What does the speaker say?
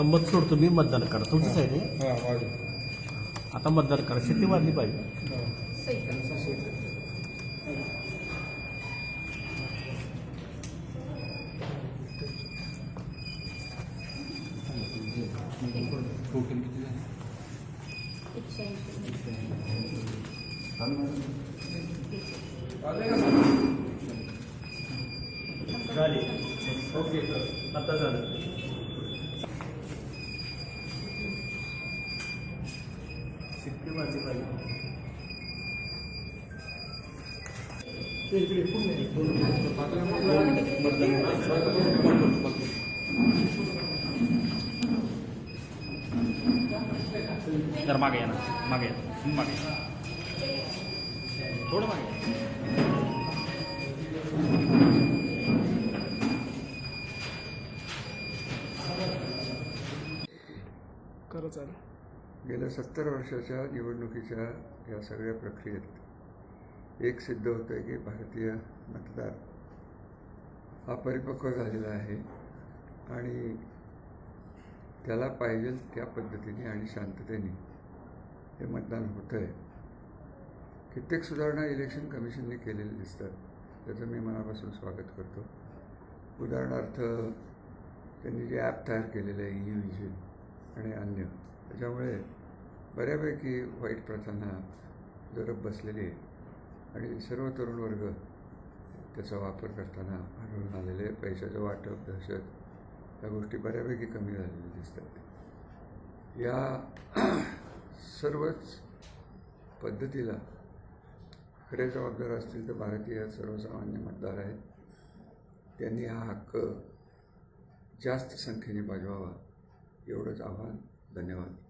आता मत सोडतो मी मतदान करा. तुमचंच आहे? हां वाढ आता मतदान करा. शेती वाढली पाहिजे झाली ओके आता झालं. शेती वाढली पाहिजे जर मागे या ना. मागे या. हं, मागे. थोडं मागे या. खरं चालेल. गेल्या सत्तर वर्षाच्या निवडणुकीच्या या सगळ्या प्रक्रियेत एक सिद्ध होतं आहे की भारतीय मतदार हा परिपक्व झालेला आहे आणि त्याला पाहिजे त्या पद्धतीने आणि शांततेने हे मतदान होतं आहे कित्येक सुधारणा इलेक्शन कमिशनने केलेली दिसतात. त्याचं मी मनापासून स्वागत करतो. उदाहरणार्थ त्यांनी जे ॲप तयार केलेलं आहे ई विजिल आणि अन्य. त्याच्यामुळे बऱ्यापैकी वाईट प्रथांना जरब बसलेली आहे. आणि सर्व तरुण वर्ग त्याचा वापर करताना आढळून आलेले पैशाचं वाटप दहशत या गोष्टी बऱ्यापैकी कमी झालेल्या दिसतात. या सर्वच पद्धतीला खरे जबाबदार असतील तर भारतीय सर्वसामान्य मतदार आहेत. त्यांनी हा हक्क जास्त संख्येने बजावावा. एवढंच आव्हान. धन्यवाद.